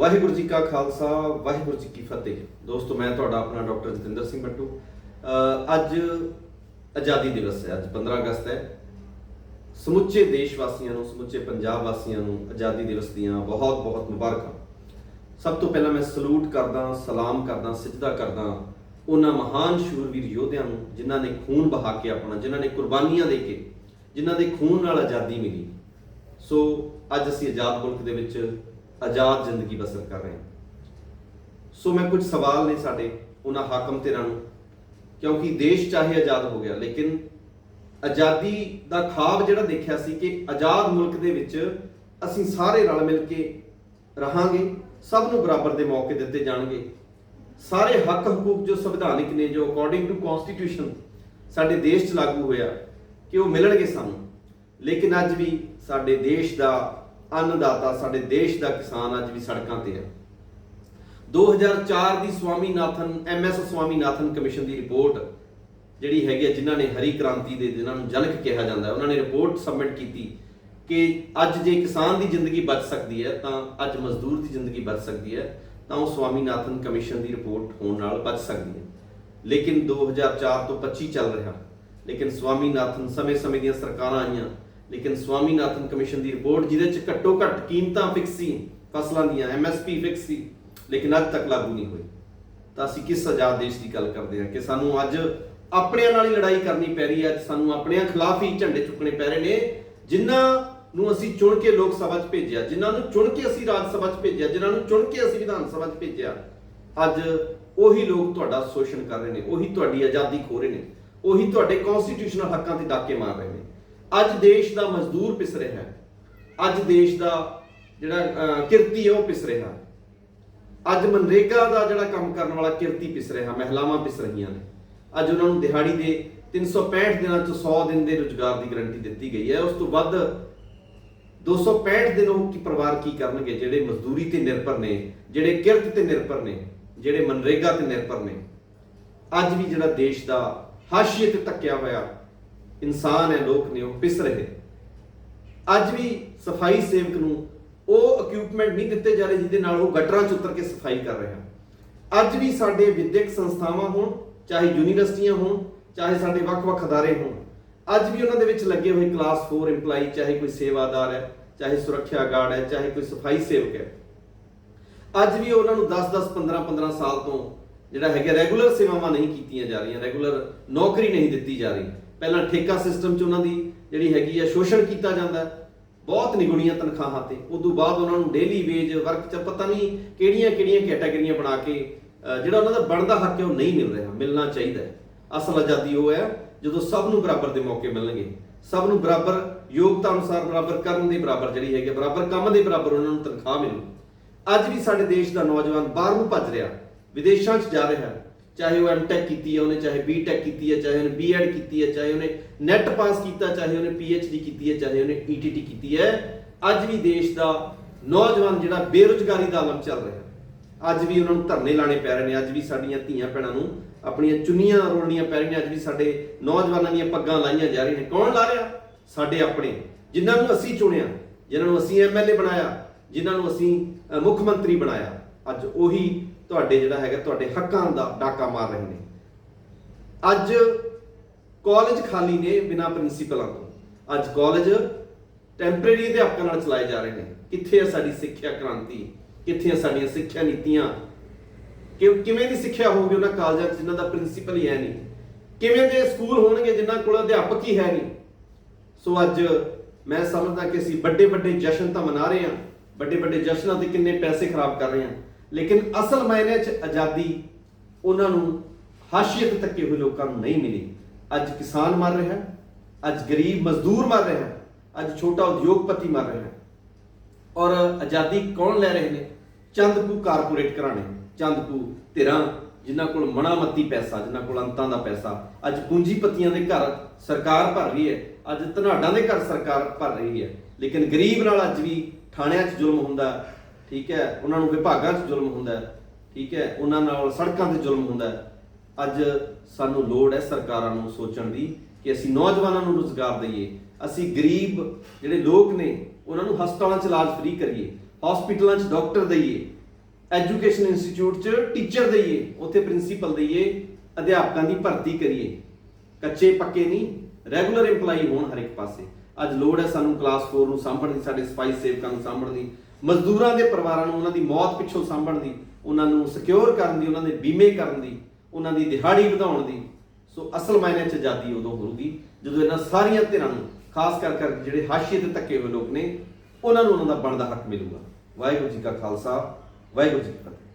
ਵਾਹਿਗੁਰੂ ਜੀ ਕਾ ਖਾਲਸਾ, ਵਾਹਿਗੁਰੂ ਜੀ ਕੀ ਫਤਿਹ। ਦੋਸਤੋ, ਮੈਂ ਤੁਹਾਡਾ ਆਪਣਾ ਡਾਕਟਰ ਜਤਿੰਦਰ ਸਿੰਘ ਬੱਟੂ। ਅੱਜ ਆਜ਼ਾਦੀ ਦਿਵਸ ਹੈ, ਅੱਜ 15 ਅਗਸਤ ਹੈ। ਸਮੁੱਚੇ ਦੇਸ਼ ਵਾਸੀਆਂ ਨੂੰ, ਸਮੁੱਚੇ ਪੰਜਾਬ ਵਾਸੀਆਂ ਨੂੰ ਆਜ਼ਾਦੀ ਦਿਵਸ ਦੀਆਂ ਬਹੁਤ ਬਹੁਤ ਮੁਬਾਰਕਾਂ। ਸਭ ਤੋਂ ਪਹਿਲਾਂ ਮੈਂ ਸਲੂਟ ਕਰਦਾ, ਸਲਾਮ ਕਰਦਾ ਸਜਦਾ ਕਰਦਾ ਉਹਨਾਂ ਮਹਾਨ ਸ਼ੂਰਵੀਰ ਯੋਧਿਆਂ ਨੂੰ, ਜਿਨ੍ਹਾਂ ਨੇ ਖੂਨ ਬਹਾ ਕੇ ਆਪਣਾ, ਜਿਨ੍ਹਾਂ ਨੇ ਕੁਰਬਾਨੀਆਂ ਦੇ ਕੇ, ਜਿਨ੍ਹਾਂ ਦੇ ਖੂਨ ਨਾਲ ਆਜ਼ਾਦੀ ਮਿਲੀ। ਸੋ, ਅੱਜ ਅਸੀਂ ਆਜ਼ਾਦ ਮੁਲਕ ਦੇ ਵਿੱਚ ਆਜ਼ਾਦ ਜ਼ਿੰਦਗੀ ਬਸਰ ਕਰ ਰਹੇ ਹਾਂ। ਸੋ ਮੈਂ ਕੁਝ ਸਵਾਲ ਨੇ ਸਾਡੇ ਉਹਨਾਂ ਹਾਕਮ ਧਿਰਾਂ ਨੂੰ, ਕਿਉਂਕਿ ਦੇਸ਼ ਚਾਹੇ ਆਜ਼ਾਦ ਹੋ ਗਿਆ, ਲੇਕਿਨ ਆਜ਼ਾਦੀ ਦਾ ਖਾਬ ਜਿਹੜਾ ਦੇਖਿਆ ਸੀ ਕਿ ਆਜ਼ਾਦ ਮੁਲਕ ਦੇ ਵਿੱਚ ਅਸੀਂ ਸਾਰੇ ਰਲ ਮਿਲ ਕੇ ਰਹਾਂਗੇ, ਸਭ ਨੂੰ ਬਰਾਬਰ ਦੇ ਮੌਕੇ ਦਿੱਤੇ ਜਾਣਗੇ। ਸਾਰੇ ਹੱਕ ਹਕੂਕ ਜੋ ਸੰਵਿਧਾਨਿਕ ਨੇ, ਜੋ ਅਕੋਰਡਿੰਗ ਟੂ ਕਨਸਟੀਟਿਊਸ਼ਨ ਸਾਡੇ ਦੇਸ਼ 'ਚ ਲਾਗੂ ਹੋਇਆ, ਕਿ ਉਹ ਮਿਲਣਗੇ ਸਾਨੂੰ। ਲੇਕਿਨ ਅੱਜ ਵੀ ਸਾਡੇ ਦੇਸ਼ ਦਾ ਅੰਨਦਾਤਾ ਸਾਡੇ ਦੇਸ਼ ਦਾ ਕਿਸਾਨ ਅੱਜ ਵੀ ਸੜਕਾਂ ਤੇ ਹੈ 2004 ਦੀ ਸਵਾਮੀਨਾਥਨ ਐਮਐਸ ਸਵਾਮੀਨਾਥਨ ਕਮਿਸ਼ਨ ਦੀ ਰਿਪੋਰਟ ਜਿਹੜੀ ਹੈਗੀ ਹੈ ਜਿਨ੍ਹਾਂ ਨੇ ਹਰੀ ਕ੍ਰਾਂਤੀ ਦੇ ਜਿਨ੍ਹਾਂ ਨੂੰ ਜਲਕ ਕਿਹਾ ਜਾਂਦਾ ਉਹਨਾਂ ਨੇ ਰਿਪੋਰਟ ਸਬਮਿਟ ਕੀਤੀ ਕਿ ਅੱਜ ਜੇ ਕਿਸਾਨ ਦੀ ਜ਼ਿੰਦਗੀ ਬਚ ਸਕਦੀ ਹੈ ਤਾਂ ਅੱਜ ਮਜ਼ਦੂਰ ਦੀ ਜ਼ਿੰਦਗੀ ਬਚ ਸਕਦੀ ਹੈ ਤਾਂ ਉਹ ਸਵਾਮੀਨਾਥਨ ਕਮਿਸ਼ਨ ਦੀ ਰਿਪੋਰਟ ਹੋਣ ਨਾਲ ਬਚ ਸਕਦੀ ਹੈ ਲੇਕਿਨ 2004 ਤੋਂ 25 ਚੱਲ ਰਿਹਾ ਲੇਕਿਨ ਸਵਾਮੀਨਾਥਨ ਸਮੇਂ-ਸਮੇਂ ਦੀਆਂ ਸਰਕਾਰਾਂ ਆਈਆਂ ਲੇਕਿਨ ਸਵਾਮੀਨਾਥਨ ਕਮਿਸ਼ਨ ਦੀ ਰਿਪੋਰਟ, ਜਿਹਦੇ ਚ ਘੱਟੋ ਘੱਟ ਕੀਮਤਾਂ ਫਿਕਸ ਸੀ, ਫਸਲਾਂ ਦੀਆਂ ਐਮਐਸਪੀ ਫਿਕਸ ਸੀ, ਲੇਕਿਨ ਅੱਜ ਤੱਕ ਲਾਗੂ ਨਹੀਂ ਹੋਈ ਤਾਂ ਅਸੀਂ ਕਿਸ ਆਜ਼ਾਦ ਦੇਸ਼ ਦੀ ਗੱਲ ਕਰਦੇ ਹਾਂ ਕਿ ਸਾਨੂੰ ਅੱਜ ਆਪਣਿਆਂ ਨਾਲ ਹੀ ਲੜਾਈ ਕਰਨੀ ਪੈ ਰਹੀ ਹੈ, ਅੱਜ ਸਾਨੂੰ ਆਪਣਿਆਂ ਖਿਲਾਫ ਹੀ ਝੰਡੇ ਚੁੱਕਣੇ ਪੈ ਰਹੇ ਨੇ, ਜਿਨ੍ਹਾਂ ਨੂੰ ਅਸੀਂ ਚੁਣ ਕੇ ਲੋਕ ਸਭਾ 'ਚ ਭੇਜਿਆ, ਜਿਨ੍ਹਾਂ ਨੂੰ ਚੁਣ ਕੇ ਅਸੀਂ ਰਾਜ ਸਭਾ 'ਚ ਭੇਜਿਆ, ਜਿਨ੍ਹਾਂ ਨੂੰ ਚੁਣ ਕੇ ਅਸੀਂ ਵਿਧਾਨ ਸਭਾ 'ਚ ਭੇਜਿਆ, ਅੱਜ ਉਹੀ ਲੋਕ ਤੁਹਾਡਾ ਸ਼ੋਸ਼ਣ ਕਰ ਰਹੇ ਨੇ, ਉਹੀ ਤੁਹਾਡੀ ਆਜ਼ਾਦੀ ਖੋ ਰਹੇ ਨੇ, ਉਹੀ ਤੁਹਾਡੇ ਕਨਸਟੀਟਿਊਸ਼ਨਲ ਹੱਕਾਂ ਤੇ ਡਾਕੇ ਮਾਰ ਰਹੇ ਨੇ। ਅੱਜ ਦੇਸ਼ ਦਾ ਮਜ਼ਦੂਰ ਪਿਸ ਰਿਹਾ ਹੈ। ਅੱਜ ਦੇਸ਼ ਦਾ ਜਿਹੜਾ ਕਿਰਤੀ ਹੈ, ਉਹ ਪਿਸ ਰਿਹਾ ਅੱਜ ਮਨਰੇਗਾ ਦਾ ਜਿਹੜਾ ਕੰਮ ਕਰਨ ਵਾਲਾ ਕਿਰਤੀ ਪਿਸ ਰਿਹਾ, ਮਹਿਲਾਵਾਂ ਪਿਸ ਰਹੀਆਂ ਨੇ। ਅੱਜ ਉਹਨਾਂ ਨੂੰ ਦਿਹਾੜੀ ਦੇ 365 ਦਿਨਾਂ ਚ 100 ਦਿਨ ਦੇ ਰੋਜ਼ਗਾਰ ਦੀ ਗਾਰੰਟੀ ਦਿੱਤੀ ਗਈ ਹੈ। ਉਸ ਤੋਂ ਵੱਧ 265 ਦਿਨ ਉਹ ਕੀ ਪਰਿਵਾਰ ਕੀ ਕਰਨਗੇ, ਜਿਹੜੇ ਮਜ਼ਦੂਰੀ ਤੇ ਨਿਰਭਰ ਨੇ, ਜਿਹੜੇ ਕਿਰਤ ਤੇ ਨਿਰਭਰ ਨੇ, ਜਿਹੜੇ ਮਨਰੇਗਾ ਤੇ ਨਿਰਭਰ ਨੇ। ਅੱਜ ਵੀ ਜਿਹੜਾ ਦੇਸ਼ ਦਾ ਹਾਸ਼ੀਏ ਤੇ ਤੱਕਿਆ ਹੋਇਆ ਇਨਸਾਨ ਹੈ, ਲੋਕ ਨੇ, ਉਹ ਪਿਸ ਰਹੇ। ਅੱਜ ਵੀ ਸਫ਼ਾਈ ਸੇਵਕ ਨੂੰ ਉਹ ਇਕਵਿਪਮੈਂਟ ਨਹੀਂ ਦਿੱਤੇ ਜਾ ਰਹੇ ਜਿਹਦੇ ਨਾਲ ਉਹ ਗਟਰਾਂ 'ਚ ਉਤਰ ਕੇ ਸਫ਼ਾਈ ਕਰ ਰਿਹਾ ਅੱਜ ਵੀ ਸਾਡੇ ਵਿਦਿਅਕ ਸੰਸਥਾਵਾਂ ਹੋਣ, ਚਾਹੇ ਯੂਨੀਵਰਸਿਟੀਆਂ ਹੋਣ, ਚਾਹੇ ਸਾਡੇ ਵੱਖ-ਵੱਖ ਅਦਾਰੇ ਹੋਣ, ਅੱਜ ਵੀ ਉਹਨਾਂ ਦੇ ਵਿੱਚ ਲੱਗੇ ਹੋਏ ਕਲਾਸ 4 EMPLOYE ਚਾਹੇ ਕੋਈ ਸੇਵਾਦਾਰ ਹੈ, ਚਾਹੇ ਸੁਰੱਖਿਆ ਗਾਰਡ ਹੈ, ਚਾਹੇ ਕੋਈ ਸਫ਼ਾਈ ਸੇਵਕ ਹੈ। ਅੱਜ ਵੀ ਉਹਨਾਂ ਨੂੰ 10-10 15-15 ਸਾਲ ਤੋਂ ਜਿਹੜਾ ਹੈਗਾ ਰੈਗੂਲਰ ਸੇਵਾਵਾਂ ਨਹੀਂ ਕੀਤੀਆਂ ਜਾ ਰਹੀਆਂ ਰੈਗੂਲਰ ਨੌਕਰੀ ਨਹੀਂ ਦਿੱਤੀ ਜਾ ਰਹੀ। ਪਹਿਲਾਂ ਠੇਕਾ ਸਿਸਟਮ 'ਚ ਉਹਨਾਂ ਦੀ ਜਿਹੜੀ ਹੈਗੀ ਆ ਸ਼ੋਸ਼ਣ ਕੀਤਾ ਜਾਂਦਾ। ਬਹੁਤ ਨਿਗੁਣੀਆਂ ਤਨਖਾਹਾਂ ਤੇ। ਉਦੋਂ ਬਾਅਦ ਉਹਨਾਂ ਨੂੰ ਡੇਲੀ ਵੇਜ ਵਰਕ 'ਚ ਪਤਾ ਨਹੀਂ ਕਿਹੜੀਆਂ-ਕਿਹੜੀਆਂ ਕੈਟਾਗਰੀਆਂ ਬਣਾ ਕੇ ਜਿਹੜਾ ਉਹਨਾਂ ਦਾ ਬਣਦਾ ਹੱਕ ਹੈ ਉਹ ਨਹੀਂ ਮਿਲ ਰਿਹਾ। ਮਿਲਣਾ ਚਾਹੀਦਾ ਹੈ। ਅਸਲ ਆਜ਼ਾਦੀ ਉਹ ਹੈ, ਜਦੋਂ ਸਭ ਨੂੰ ਬਰਾਬਰ ਦੇ ਮੌਕੇ ਮਿਲਣਗੇ। ਸਭ ਨੂੰ ਬਰਾਬਰ ਯੋਗਤਾ ਅਨੁਸਾਰ ਬਰਾਬਰ ਕਰਨ ਦੇ ਬਰਾਬਰ ਜਿਹੜੀ ਹੈਗੀ ਬਰਾਬਰ ਕੰਮ ਦੇ ਬਰਾਬਰ ਉਹਨਾਂ ਨੂੰ ਤਨਖਾਹ ਮਿਲੂ। ਅੱਜ ਵੀ ਸਾਡੇ ਦੇਸ਼ ਦਾ ਨੌਜਵਾਨ ਬਾਹਰ ਨੂੰ ਭੱਜ ਰਿਹਾ, ਵਿਦੇਸ਼ਾਂ 'ਚ ਜਾ ਰਿਹਾ। ਚਾਹੇ ਉਹ ਐਮਟੈਕ ਕੀਤੀ ਹੈ ਉਹਨੇ ਚਾਹੇ ਬੀਟੈਕ ਕੀਤੀ ਹੈ ਚਾਹੇ ਉਹਨੇ ਬੀਐਡ ਕੀਤੀ ਹੈ ਚਾਹੇ ਉਹਨੇ ਨੈਟ ਪਾਸ ਕੀਤਾ, ਚਾਹੇ ਉਹਨੇ ਪੀਐਚਡੀ ਕੀਤੀ ਹੈ ਚਾਹੇ ਉਹਨੇ ਈਟੀਟੀ ਕੀਤੀ ਹੈ ਅੱਜ ਵੀ ਦੇਸ਼ ਦਾ ਨੌਜਵਾਨ ਜਿਹੜਾ ਬੇਰੁਜ਼ਗਾਰੀ ਦਾ ਆਲਮ ਚੱਲ ਰਿਹਾ। ਅੱਜ ਵੀ ਉਹਨਾਂ ਨੂੰ ਧਰਨੇ ਲਾਣੇ ਪੈ ਰਹੇ ਨੇ, ਅੱਜ ਵੀ ਸਾਡੀਆਂ ਧੀਆਂ ਭੈਣਾਂ ਨੂੰ ਆਪਣੀਆਂ ਚੁੰਨੀਆਂ ਰੋਲਣੀਆਂ ਪੈ ਰਹੀਆਂ ਅੱਜ ਵੀ ਸਾਡੇ ਨੌਜਵਾਨਾਂ ਦੀਆਂ ਪੱਗਾਂ ਲਾਈਆਂ ਜਾ ਰਹੀਆਂ ਨੇ। ਕੌਣ ਲਾ ਰਿਹਾ? ਸਾਡੇ ਆਪਣੇ। ਜਿਨ੍ਹਾਂ ਨੂੰ ਅਸੀਂ ਚੁਣਿਆ, ਜਿਨ੍ਹਾਂ ਨੂੰ ਅਸੀਂ ਐਮਐਲਏ ਬਣਾਇਆ, ਜਿਨ੍ਹਾਂ ਨੂੰ ਅਸੀਂ ਮੁੱਖ ਮੰਤਰੀ ਬਣਾਇਆ, ਅੱਜ ਉਹੀ ਤੁਹਾਡੇ ਜਿਹੜਾ ਹੈਗਾ, ਤੁਹਾਡੇ ਹੱਕਾਂ ਦਾ ਡਾਕਾ ਮਾਰ ਰਹੇ ਨੇ। ਅੱਜ ਕਾਲਜ ਖਾਲੀ ਨੇ ਬਿਨਾਂ ਪ੍ਰਿੰਸੀਪਲਾਂ ਤੋਂ। ਅੱਜ ਕਾਲਜ ਟੈਂਪਰੇਰੀ ਅਧਿਆਪਕਾਂ ਨਾਲ ਚਲਾਏ ਜਾ ਰਹੇ ਨੇ। ਕਿੱਥੇ ਹੈ ਸਾਡੀ ਸਿੱਖਿਆ ਕ੍ਰਾਂਤੀ? ਕਿੱਥੇ ਹੈ ਸਾਡੀਆਂ ਸਿੱਖਿਆ ਨੀਤੀਆਂ? ਕਿ ਕਿਵੇਂ ਦੀ ਸਿੱਖਿਆ ਹੋਊਗੀ ਉਹਨਾਂ ਕਾਲਜਾਂ 'ਚ ਜਿਨ੍ਹਾਂ ਦਾ ਪ੍ਰਿੰਸੀਪਲ ਹੀ ਹੈ ਨਹੀਂ? ਕਿਵੇਂ ਦੇ ਸਕੂਲ ਹੋਣਗੇ ਜਿਨ੍ਹਾਂ ਕੋਲ ਅਧਿਆਪਕ ਹੀ ਹੈ ਨਹੀਂ? ਸੋ ਅੱਜ ਮੈਂ ਸਮਝਦਾ ਕਿ ਅਸੀਂ ਵੱਡੇ ਵੱਡੇ ਜਸ਼ਨ ਤਾਂ ਮਨਾ ਰਹੇ ਹਾਂ। ਵੱਡੇ ਵੱਡੇ ਜਸ਼ਨਾਂ ਤੇ ਕਿੰਨੇ ਪੈਸੇ ਖਰਾਬ ਕਰ ਰਹੇ ਹਾਂ। ਲੇਕਿਨ ਅਸਲ ਮਾਇਨੇ 'ਚ ਆਜ਼ਾਦੀ ਉਹਨਾਂ ਨੂੰ ਹਾਸ਼ੀਅਤ ਤੱਕੇ ਹੋਏ ਲੋਕਾਂ ਨੂੰ ਨਹੀਂ ਮਿਲੀ। ਅੱਜ ਕਿਸਾਨ ਮਰ ਰਿਹਾ ਹੈ, ਅੱਜ ਗਰੀਬ ਮਜ਼ਦੂਰ ਮਰ ਰਿਹਾ ਹੈ, ਅੱਜ ਛੋਟਾ ਉਦਯੋਗਪਤੀ ਮਰ ਰਿਹਾ ਹੈ। ਔਰ ਆਜ਼ਾਦੀ ਕੌਣ ਲੈ ਰਹੇ ਨੇ? ਚੰਦ ਕੁ ਕਾਰਪੋਰੇਟ ਘਰਾਣੇ ਚੰਦ ਕੁ ਧਿਰਾਂ, ਜਿਨ੍ਹਾਂ ਕੋਲ ਮਣਾਮਤੀ ਪੈਸਾ, ਜਿਨ੍ਹਾਂ ਕੋਲ ਅੰਤਾਂ ਦਾ ਪੈਸਾ। ਅੱਜ ਪੂੰਜੀਪਤੀਆਂ ਦੇ ਘਰ ਸਰਕਾਰ ਭਰ ਰਹੀ ਹੈ, ਅੱਜ ਧਨਾਡਾਂ ਦੇ ਘਰ ਸਰਕਾਰ ਭਰ ਰਹੀ ਹੈ। ਲੇਕਿਨ ਗਰੀਬ ਨਾਲ ਅੱਜ ਵੀ ਥਾਣਿਆਂ 'ਚ ਜ਼ੁਲਮ ਹੁੰਦਾ ਠੀਕ ਹੈ? ਉਹਨਾਂ ਨੂੰ ਵਿਭਾਗਾਂ 'ਚ ਜ਼ੁਲਮ ਹੁੰਦਾ ਹੈ, ਠੀਕ ਹੈ? ਉਹਨਾਂ ਨਾਲ ਸੜਕਾਂ ਤੇ ਜ਼ੁਲਮ ਹੁੰਦਾ ਹੈ। ਅੱਜ ਸਾਨੂੰ ਲੋੜ ਹੈ ਸਰਕਾਰਾਂ ਨੂੰ ਸੋਚਣ ਦੀ ਕਿ ਅਸੀਂ ਨੌਜਵਾਨਾਂ ਨੂੰ ਰੋਜ਼ਗਾਰ ਦਈਏ। ਅਸੀਂ ਗਰੀਬ ਜਿਹੜੇ ਲੋਕ ਨੇ ਉਹਨਾਂ ਨੂੰ ਹਸਪਤਾਲਾਂ 'ਚ ਇਲਾਜ ਫ੍ਰੀ ਕਰੀਏ ਹਸਪੀਟਲਾਂ 'ਚ ਡਾਕਟਰ ਦਈਏ ਐਜੂਕੇਸ਼ਨ ਇੰਸਟੀਚਿਊਟ 'ਚ ਟੀਚਰ ਦਈਏ ਉੱਥੇ ਪ੍ਰਿੰਸੀਪਲ ਦਈਏ ਅਧਿਆਪਕਾਂ ਦੀ ਭਰਤੀ ਕਰੀਏ। ਕੱਚੇ ਪੱਕੇ ਨਹੀਂ ਰੈਗੂਲਰ EMPLOYE ਹੋਣ ਹਰ ਇੱਕ ਪਾਸੇ। ਅੱਜ ਲੋੜ ਹੈ ਸਾਨੂੰ ਕਲਾਸ 4 ਨੂੰ ਸਾਂਭਣ ਦੀ, ਸਾਡੇ ਸਫ਼ਾਈ ਸੇਵਕਾਂ ਨੂੰ ਸਾਂਭਣ ਦੀ, ਮਜ਼ਦੂਰਾਂ ਦੇ ਪਰਿਵਾਰਾਂ ਨੂੰ ਉਹਨਾਂ ਦੀ ਮੌਤ ਪਿੱਛੋਂ ਸਾਂਭਣ ਦੀ, ਉਹਨਾਂ ਨੂੰ ਸਿਕਿਉਰ ਕਰਨ ਦੀ, ਉਹਨਾਂ ਦੇ ਬੀਮੇ ਕਰਨ ਦੀ, ਉਹਨਾਂ ਦੀ ਦਿਹਾੜੀ ਵਧਾਉਣ ਦੀ। ਸੋ ਅਸਲ ਮਾਇਨੇ 'ਚ ਆਜ਼ਾਦੀ ਉਦੋਂ ਹੋਊਗੀ ਜਦੋਂ ਇਹਨਾਂ ਸਾਰੀਆਂ ਧਿਰਾਂ ਨੂੰ, ਖਾਸ ਕਰ ਕਰ ਜਿਹੜੇ ਹਾਸ਼ੀਏ ਤੇ ਧੱਕੇ ਹੋਏ ਲੋਕ ਨੇ, ਉਹਨਾਂ ਨੂੰ ਉਹਨਾਂ ਦਾ ਬਣਦਾ ਹੱਕ ਮਿਲੂਗਾ। ਵਾਹਿਗੁਰੂ ਜੀ ਕਾ ਖਾਲਸਾ, ਵਾਹਿਗੁਰੂ ਜੀ ਕੀ ਫਤਿਹ।